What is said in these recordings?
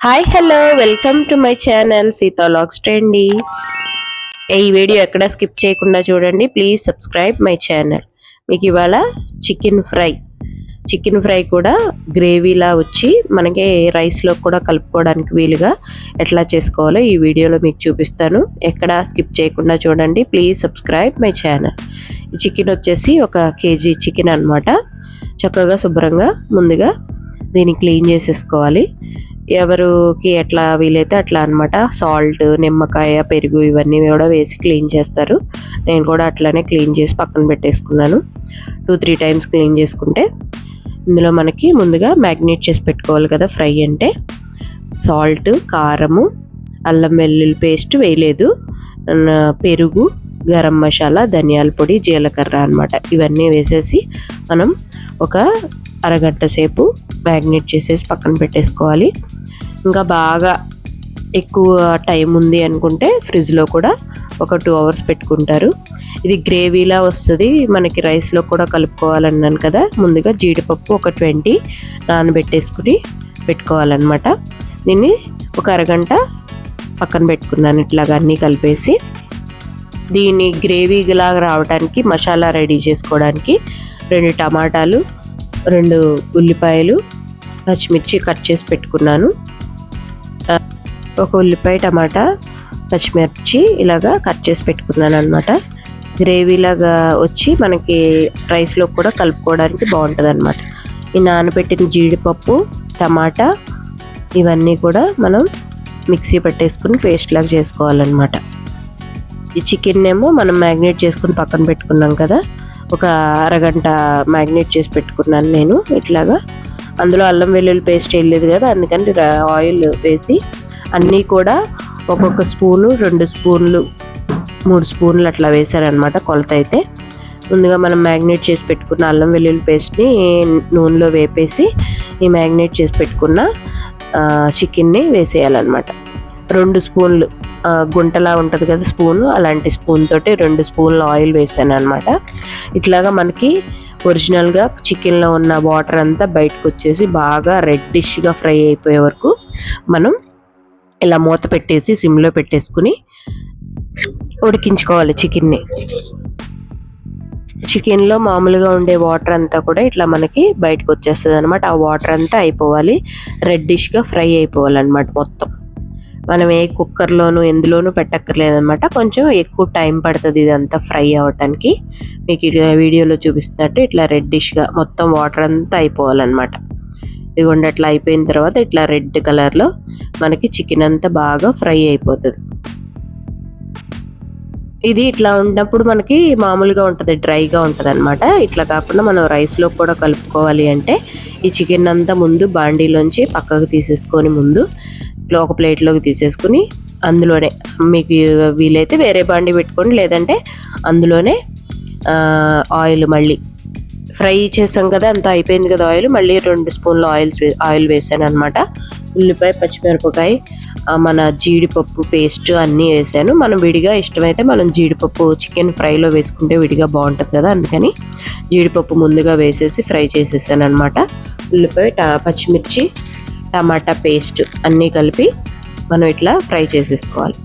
Hi hello welcome to my channel సీతాలాగ్స్ trendy ఈ video ఎక్కడ skip చేయకుండా చూడండి. ప్లీజ్ సబ్స్క్రైబ్ మై ఛానల్ మీకు ఇవాళ చికెన్ ఫ్రై చికెన్ ఫ్రై కూడా గ్రేవీలా వచ్చి మనకి రైస్లో కూడా కలుపుకోవడానికి వీలుగా ఎట్లా చేసుకోవాలో ఈ వీడియోలో మీకు చూపిస్తాను. ఎక్కడ స్కిప్ చేయకుండా చూడండి. ప్లీజ్ సబ్స్క్రైబ్ మై ఛానల్ ఈ చికెన్ వచ్చేసి ఒక కేజీ చికెన్ అన్నమాట. చక్కగా శుభ్రంగా ముందుగా దీన్ని క్లీన్ చేసేసుకోవాలి. ఎవరికి ఎట్లా వీలైతే అట్లా అన్నమాట. సాల్ట్ నిమ్మకాయ పెరుగు ఇవన్నీ కూడా వేసి క్లీన్ చేస్తారు. నేను కూడా అట్లానే క్లీన్ చేసి పక్కన పెట్టేసుకున్నాను. టూ త్రీ టైమ్స్ క్లీన్ చేసుకుంటే ఇందులో మనకి ముందుగా మ్యాగ్నేట్ చేసి పెట్టుకోవాలి కదా ఫ్రై అంటే. సాల్ట్ కారము అల్లం వెల్లుల్లి పేస్ట్ వేయలేదు. పెరుగు గరం మసాలా ధనియాల పొడి జీలకర్ర అన్నమాట. ఇవన్నీ వేసేసి మనం ఒక అరగంట సేపు మ్యాగ్నేట్ చేసేసి పక్కన పెట్టేసుకోవాలి. ఇంకా బాగా ఎక్కువ టైం ఉంది అనుకుంటే ఫ్రిడ్జ్లో కూడా ఒక టూ అవర్స్ పెట్టుకుంటారు. ఇది గ్రేవీలా వస్తుంది. మనకి రైస్లో కూడా కలుపుకోవాలన్నాను కదా. ముందుగా జీడిపప్పు ఒక ట్వంటీ నానబెట్టేసుకుని పెట్టుకోవాలన్నమాట. దీన్ని ఒక అరగంట పక్కన పెట్టుకున్నాను ఇట్లాగా అన్నీ కలిపేసి. దీన్ని గ్రేవీలా రావడానికి మసాలా రెడీ చేసుకోవడానికి రెండు టమాటాలు రెండు ఉల్లిపాయలు పచ్చిమిర్చి కట్ చేసి పెట్టుకున్నాను. ఒక ఉల్లిపాయ టమాటా పచ్చిమిర్చి ఇలాగా కట్ చేసి పెట్టుకున్నాను అనమాట గ్రేవీలాగా వచ్చి మనకి రైస్లో కూడా కలుపుకోవడానికి బాగుంటుంది అనమాట ఈ నానబెట్టిన జీడిపప్పు టమాటా ఇవన్నీ కూడా మనం మిక్సీ పెట్టేసుకుని పేస్ట్ లాగా చేసుకోవాలన్నమాట. ఈ చికెన్ ఏమో మనం మ్యాగ్నేట్ చేసుకుని పక్కన పెట్టుకున్నాం కదా ఒక అరగంట మ్యాగ్నేట్ చేసి పెట్టుకున్నాను నేను ఇట్లాగా. అందులో అల్లం వెల్లుల్లి పేస్ట్ వేయలేదు కదా అందుకని ఆయిల్ వేసి అన్నీ కూడా ఒక్కొక్క స్పూను రెండు స్పూన్లు మూడు స్పూన్లు అట్లా వేసారనమాట కొలత అయితే ముందుగా మనం మ్యాగ్నేట్ చేసి పెట్టుకున్న అల్లం వెల్లుల్లి పేస్ట్ని నూనెలో వేపేసి ఈ మ్యాగ్నేట్ చేసి పెట్టుకున్న చికెన్ని వేసేయాలన్నమాట. రెండు స్పూన్లు గుంటలా ఉంటుంది కదా స్పూను అలాంటి స్పూన్ తోటి రెండు స్పూన్లు ఆయిల్ వేసాను అనమాట ఇట్లాగా మనకి ఒరిజినల్గా చికెన్లో ఉన్న వాటర్ అంతా బయటకు వచ్చేసి బాగా రెడ్డిష్గా ఫ్రై అయిపోయే వరకు మనం ఇలా మూత పెట్టేసి సిమ్లో పెట్టేసుకుని ఉడికించుకోవాలి చికెన్ని. చికెన్లో మామూలుగా ఉండే వాటర్ అంతా కూడా ఇట్లా మనకి బయటకు వచ్చేస్తుంది అనమాట ఆ వాటర్ అంతా అయిపోవాలి. రెడ్డిష్గా ఫ్రై అయిపోవాలన్నమాట మొత్తం. మనం ఏ కుక్కర్లోనూ ఎందులోనూ పెట్టక్కర్లేదన్నమాట. కొంచెం ఎక్కువ టైం పడుతుంది ఇదంతా ఫ్రై అవ్వటానికి. మీకు ఈ వీడియోలో చూపిస్తున్నట్టు ఇట్లా రెడ్డిష్గా మొత్తం వాటర్ అంతా అయిపోవాలన్నమాట. ఇదిగోండి అట్లా అయిపోయిన తర్వాత ఇట్లా రెడ్ కలర్లో మనకి చికెన్ అంతా బాగా ఫ్రై అయిపోతుంది. ఇది ఇట్లా ఉన్నప్పుడు మనకి మామూలుగా ఉంటుంది డ్రైగా ఉంటుంది అనమాట ఇట్లా కాకుండా మనం రైస్లో కూడా కలుపుకోవాలి అంటే ఈ చికెన్ అంతా ముందు బాండీలోంచి పక్కకు తీసేసుకొని ముందు ఇట్లా ఒక ప్లేట్లోకి తీసేసుకుని అందులోనే మీకు వీలైతే వేరే బాండీ పెట్టుకోండి లేదంటే అందులోనే ఆయిల్ మళ్ళీ ఫ్రై చేసాం కదా అంతా అయిపోయింది కదా ఆయిల్. మళ్ళీ రెండు స్పూన్లు ఆయిల్ ఆయిల్ వేసాను అనమాట ఉల్లిపాయ పచ్చిమిరపకాయ మన జీడిపప్పు పేస్ట్ అన్నీ వేసాను. మనం విడిగా ఇష్టమైతే మనం జీడిపప్పు చికెన్ ఫ్రైలో వేసుకుంటే విడిగా బాగుంటుంది కదా అందుకని జీడిపప్పు ముందుగా వేసేసి ఫ్రై చేసేసాను అనమాట ఉల్లిపాయ పచ్చిమిర్చి టమాటా పేస్ట్ అన్నీ కలిపి మనం ఇట్లా ఫ్రై చేసేసుకోవాలి.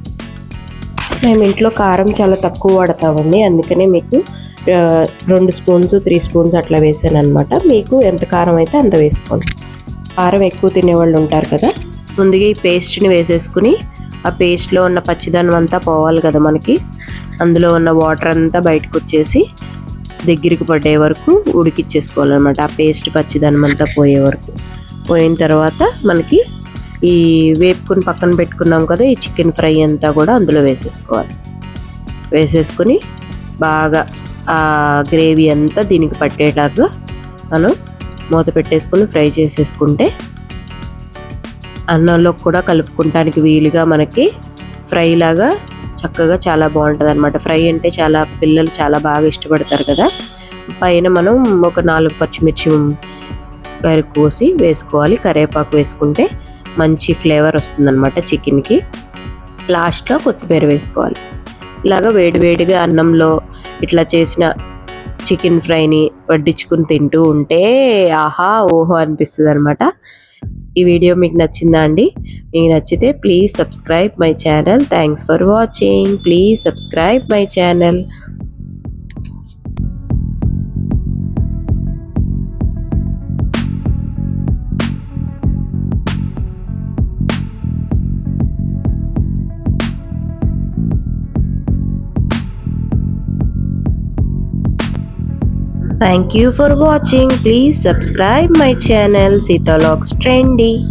మేము ఇంట్లో కారం చాలా తక్కువ వాడతామండి అందుకనే మీకు రెండు స్పూన్స్ త్రీ స్పూన్స్ అట్లా వేసాను అనమాట మీకు ఎంత కారం అయితే అంత వేసుకోండి. కారం ఎక్కువ తినేవాళ్ళు ఉంటారు కదా. ముందుగా ఈ పేస్ట్ని వేసేసుకుని ఆ పేస్ట్లో ఉన్న పచ్చిదనం అంతా పోవాలి కదా మనకి. అందులో ఉన్న వాటర్ అంతా బయటకు వచ్చేసి దగ్గరికి పడే వరకు ఉడికిచ్చేసుకోవాలన్నమాట. ఆ పేస్ట్ పచ్చిదనం అంతా పోయే వరకు. పోయిన తర్వాత మనకి ఈ వేపుకుని పక్కన పెట్టుకున్నాం కదా ఈ చికెన్ ఫ్రై అంతా కూడా అందులో వేసేసుకోవాలి. వేసేసుకుని బాగా ఆ గ్రేవీ అంతా దీనికి పట్టేలాగా మనం మూత పెట్టేసుకుని ఫ్రై చేసేసుకుంటే అన్నంలో కూడా కలుపుకుంటానికి వీలుగా మనకి ఫ్రై లాగా చక్కగా చాలా బాగుంటుంది అనమాట ఫ్రై అంటే చాలా పిల్లలు చాలా బాగా ఇష్టపడతారు కదా. పైన మనం ఒక నాలుగు పచ్చిమిర్చి కాయలు కోసి వేసుకోవాలి. కరివేపాకు వేసుకుంటే మంచి ఫ్లేవర్ వస్తుందన్నమాట చికెన్కి. లాస్ట్లో కొత్తిమీర వేసుకోవాలి. ఇలాగా వేడివేడిగా అన్నంలో ఇట్లా చేసిన చికెన్ ఫ్రైని వడ్డించుకుని తింటూ ఉంటే ఆహా ఓహో అనిపిస్తుంది అనమాట ఈ వీడియో మీకు నచ్చిందా అండి? మీకు నచ్చితే please subscribe my channel. Thanks for watching. Please subscribe my channel. Thank you for watching. Please subscribe my channel Sita Logs Trendy.